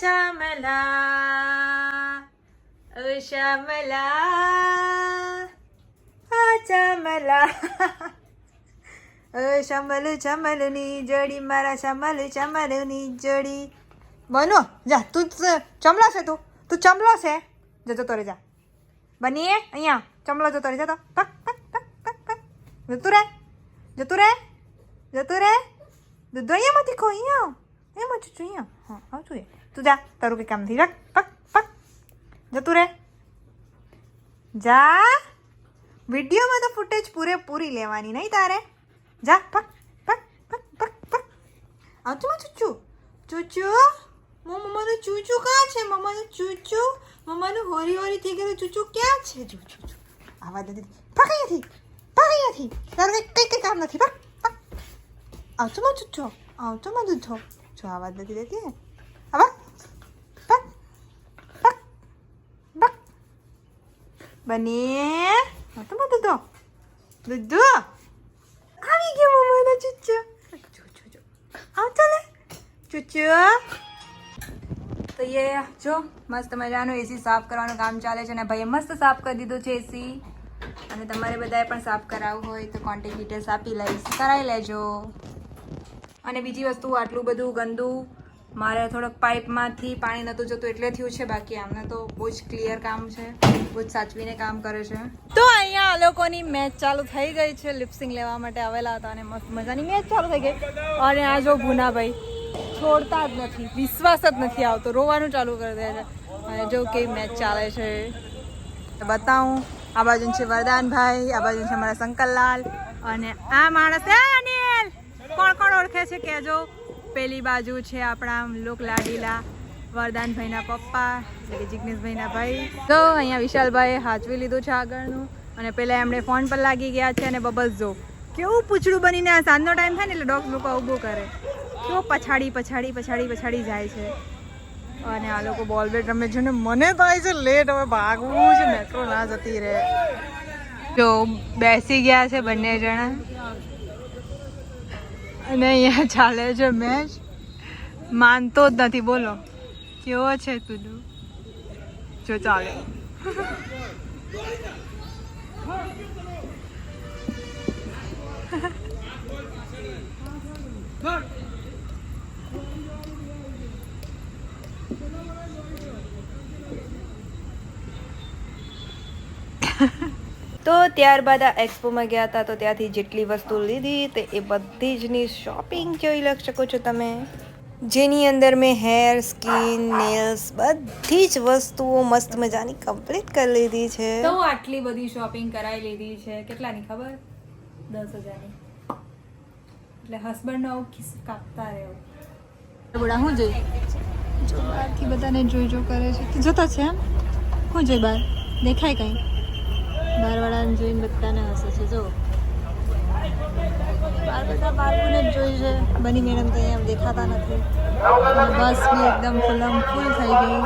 શ્યામલા ઓ શ્યામલા આ શ્યામલા ઓ શ્યામલ શ્યામલની જોડી મારા શ્યામલ શ્યામલની જોડી બનો જા તું જ ચમલો છે તું તું ચમલો છે જતો તો રે જા બનીએ અહીંયા ચમલો જતો રે જતો પક પક પક પક પક જતું રે જતું રે જતું રે દૂધ અહીંયામાંથી ખો અહીંયા આવ. એમાં છું જોઈએ હા આવતું એ તું જા તારું કંઈ કામ નથી રાખ પક પક જતું રે જા વિડીયોમાં તો ફૂટેજ પૂરેપૂરી લેવાની નહીં તારે જા પક પક પક પક પક આવતું માં ચૂચુ ચૂચુ મો મમ્માનું ચૂચુ ક્યાં છે? મમ્માનું ચૂચુ મમ્માનું હોરી હોરી થઈ ગયેલું ચૂચુ ક્યાં છે? ચૂ ચૂ ચૂ આવા દે પક અહીંયાથી પક અહીંયાથી તારું કંઈ કંઈ કામ નથી પક પક આવતો માં ચૂચો આવતો માં દૂધો જો આવાજ નથી દેતી પક બને. માં દૂધો? દૂધો? આવી ગયો મમ્માનો ચૂચો. ચૂ ચૂ ચૂ આવતો તો એ, જો, મસ્ત મજાનું એસી સાફ કરવાનું કામ ચાલે છે અને ભાઈએ મસ્ત સાફ કરી દીધું છે એસી અને તમારે બધાએ પણ સાફ કરાવવું હોય તો કોન્ટેક્ટ ડિટેલ્સ આપી લઈશ. કરાવી લેજો. અને બીજી વસ્તુ, આટલું બધું ગંદુ, મારે થોડોક પાઇપમાંથી પાણી નહોતું જતું એટલે થયું છે, બાકી આમને તો બહુ જ ક્લિયર કામ છે, બહુ જ સાચવીને કામ કરે છે. તો અહીંયા આ લોકોની મેચ ચાલુ થઈ ગઈ છે લિપસિંગ લેવા માટે આવેલા હતા અને મસ્ત મજાની મેચ ચાલુ થઈ ગઈ. અને આ જો ભૂનાભાઈ, છોડતા જ નથી, વિશ્વાસ જ નથી આવતો, રોવાનું ચાલુ કરી દે છે. અને જો કેવી મેચ ચાલે છે. બતાવું, આ બાજુ છે વરદાનભાઈ, આ બાજુ છે અમારા શંકરલાલ અને આ માણસ કોણ કોણ ઓળખે છે? કહેજો. પેલી બાજુ છે આપણા લોક લાડીલા, વરદાનભાઈના પપ્પા એટલે કે જિગ્નેશભાઈના ભાઈ. તો અહીંયા વિશાલભાઈએ હાચવી લીધું છે આગળનું. અને પેલા એમણે ફોન પર લાગી ગયા છે અને બબસ જો. કેવું પૂછડું બનીને આ સાંજનો ટાઈમ થાય ને એટલે ડોગ લોકો ઊભું કરે. કેવો પછાડી પછાડી પછાડી પછાડી જાય છે. અને આ લોકો બોલ બેટ રમે છે ને મને થાય છે લેટ, હવે ભાગવું છે, મેટ્રો ના જતી રહે. જો બેસી ગયા છે બંને જણા. અને અહીંયા ચાલે છે મેચ માનતો જ નથી બોલો કેવો છે તું જો ચાલે તો ત્યારબાદ આ એક્સપોમાં ગયા હતા તો ત્યાંથી જેટલી વસ્તુ લીધી તે એ બધી જની શોપિંગ જોઈ લખી શકો છો તમે. જેની અંદર મેં હેર સ્કિન નેલ્સ બધી જ વસ્તુઓ મસ્ત મજાની કમ્પ્લીટ કરી લીધી છે. તો આટલી બધી શોપિંગ કરાવી લીધી છે? કેટલાની ખબર? દસ હજારની. એટલે હસબન્ડનો આવું ખિસ્સ કાપતા રહેવું બોડા હું જોઈ? જો બહારથી બધાને જોઈ જો કરે છે. જતા છે એમ? હું જોઈ બહાર? દેખાય કંઈ? બહારવાળાને જોઈને બધાને હસે છે, જો. બાર બધા બાળકોને જોઈ છે. બની મેડમ તો અહીંયા દેખાતા નથી. બસ બી એકદમ ફૂલમ ફૂલ થઈ ગઈ.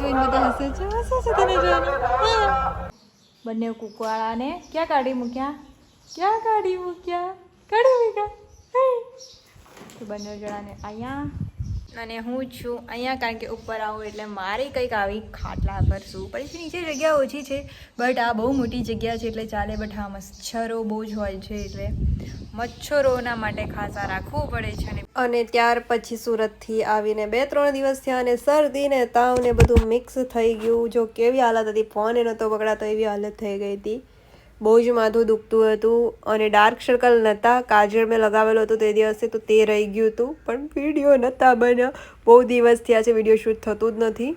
જોઈને બધા હસે છે હસે છે તને જોઈને? બંને કુકવાળાને ક્યાં કાઢી મૂક્યા? ક્યાં કાઢી મૂક્યા? કાઢી મૂક્યા. તો બંને જણાને અહીંયા અને હું છું અહીંયા કારણ કે ઉપર આવું એટલે મારે કંઈક આવી ખાટલા પર શું પડે છે. નીચે જગ્યા ઓછી છે, બટ આ બહુ મોટી જગ્યા છે એટલે ચાલે, બટ હા, મચ્છરો બહુ જ હોય છે એટલે મચ્છરોના માટે ખાસા રાખવું પડે છે અને અને ત્યાર પછી સુરતથી આવીને બે ત્રણ દિવસ થયા અને શરદી ને તાવ ને બધું મિક્સ થઈ ગયું. જો કેવી હાલત હતી, ફોન એ નહોતો પકડાતો, એવી હાલત થઈ ગઈ હતી. બહુ જ માથું દુખતું હતું અને ડાર્ક સર્કલ નહોતા કાજળ મેં લગાવેલો હતો તે દિવસે તો તે રહી ગયું હતું. પણ વીડિયો નહોતા બન્યા. બહુ દિવસ થયા છે વીડિયો શૂટ થતું જ નથી.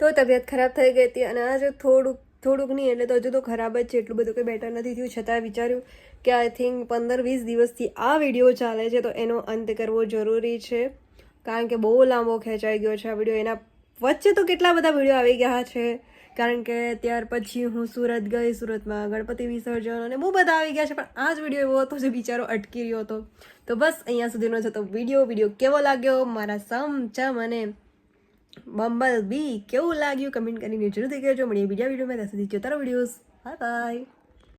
તો તબિયત ખરાબ થઈ ગઈ હતી અને આજે થોડુંક થોડુંક નહીં એટલે તો હજુ તો ખરાબ જ છે. એટલું બધું કંઈ બેટર નથી થયું. છતાં વિચાર્યું કે આઈ થિંક પંદર વીસ દિવસથી આ વીડિયો ચાલે છે તો એનો અંત કરવો જરૂરી છે. કારણ કે બહુ લાંબો ખેંચાઈ ગયો છે આ વીડિયો એના વચ્ચે તો કેટલા બધા વીડિયો આવી ગયા છે. કારણ કે ત્યાર પછી હું સુરત ગઈ, સુરતમાં ગણપતિ વિસર્જન અને બહુ બધા આવી ગયા છે, પણ આ જ વીડિયો એવો હતો જે બિચારો અટકી રહ્યો હતો. તો બસ અહીંયા સુધીનો છે તો વીડિયો વીડિયો કેવો લાગ્યો? મારા સમ ચમ અને બમ્બલ બી કેવું લાગ્યું? કમેન્ટ કરીને જરૂરથી કહેજો. મળીએ બીજા વિડીયોમાં ત્યાં સુધી જોતા રહો વિડીયોઝ બાય બાય